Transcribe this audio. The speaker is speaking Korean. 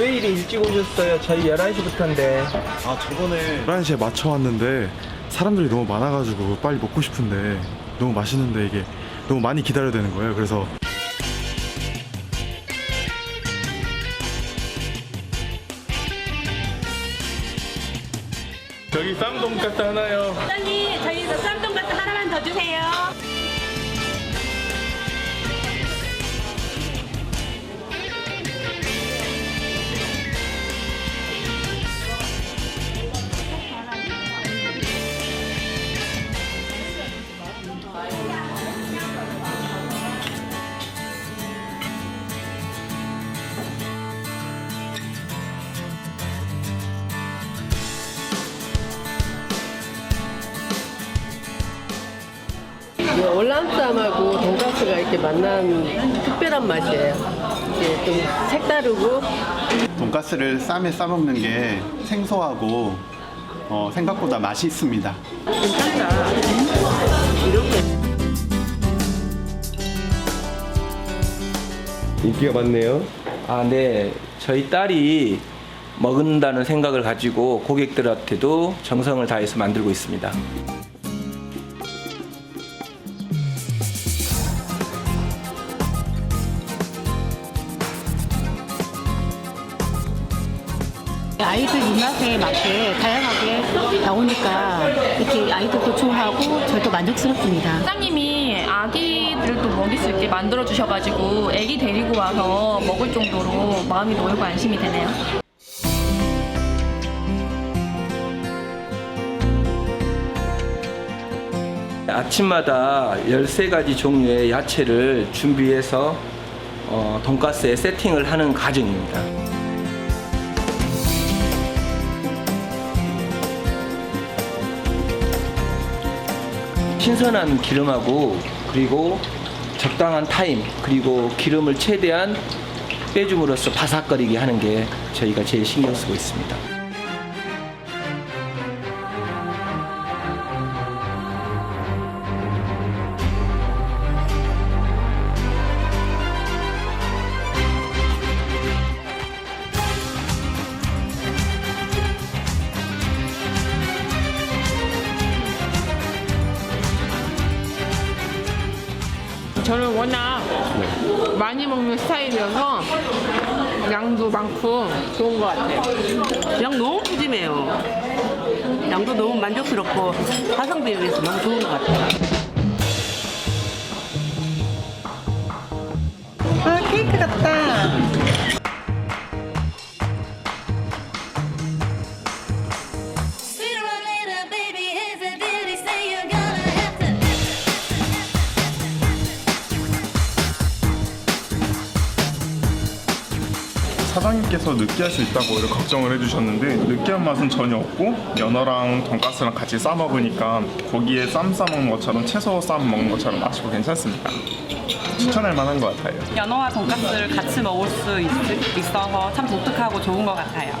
왜 이리 일찍 오셨어요? 저희 11시부터인데. 아 저번에 11시에 맞춰 왔는데 사람들이 너무 많아가지고 빨리 먹고 싶은데 너무 맛있는데 이게 너무 많이 기다려야 되는 거예요. 그래서 저기 쌈돈까스 하나요. 사장님, 저희 쌈돈가스 하나만 더 주세요. 이 월남쌈하고 돈가스가 이렇게 만난 특별한 맛이에요. 이게 좀 색다르고 돈가스를 쌈에 싸먹는 게 생소하고 어, 생각보다 맛이 있습니다. 괜찮다. 이렇게 인기가 많네요. 아, 네. 저희 딸이 먹는다는 생각을 가지고 고객들한테도 정성을 다해서 만들고 있습니다. 아이들 입맛에 맞게 다양하게 나오니까 이렇게 아이들도 좋아하고 저희도 만족스럽습니다. 사장님이 아기들도 먹일 수 있게 만들어 주셔가지고 아기 데리고 와서 먹을 정도로 마음이 놓이고 안심이 되네요. 아침마다 13가지 종류의 야채를 준비해서 어, 돈가스에 세팅을 하는 과정입니다. 신선한 기름하고 그리고 적당한 타임 그리고 기름을 최대한 빼줌으로써 바삭거리게 하는 게 저희가 제일 신경 쓰고 있습니다. 저는 워낙 많이 먹는 스타일이어서 양도 많고 좋은 것 같아요. 양 너무 푸짐해요. 양도 너무 만족스럽고 가성비에 비해서 너무 좋은 것 같아요. 아 케이크 같다. 사장님께서 느끼할 수 있다고 이렇게 걱정을 해주셨는데 느끼한 맛은 전혀 없고 연어랑 돈가스랑 같이 싸 먹으니까 고기에 쌈 싸 먹는 것처럼 채소 쌈 먹는 것처럼 맛있고 괜찮습니다. 추천할 만한 것 같아요. 연어와 돈가스를 같이 먹을 수 있, 있어서 참 독특하고 좋은 것 같아요.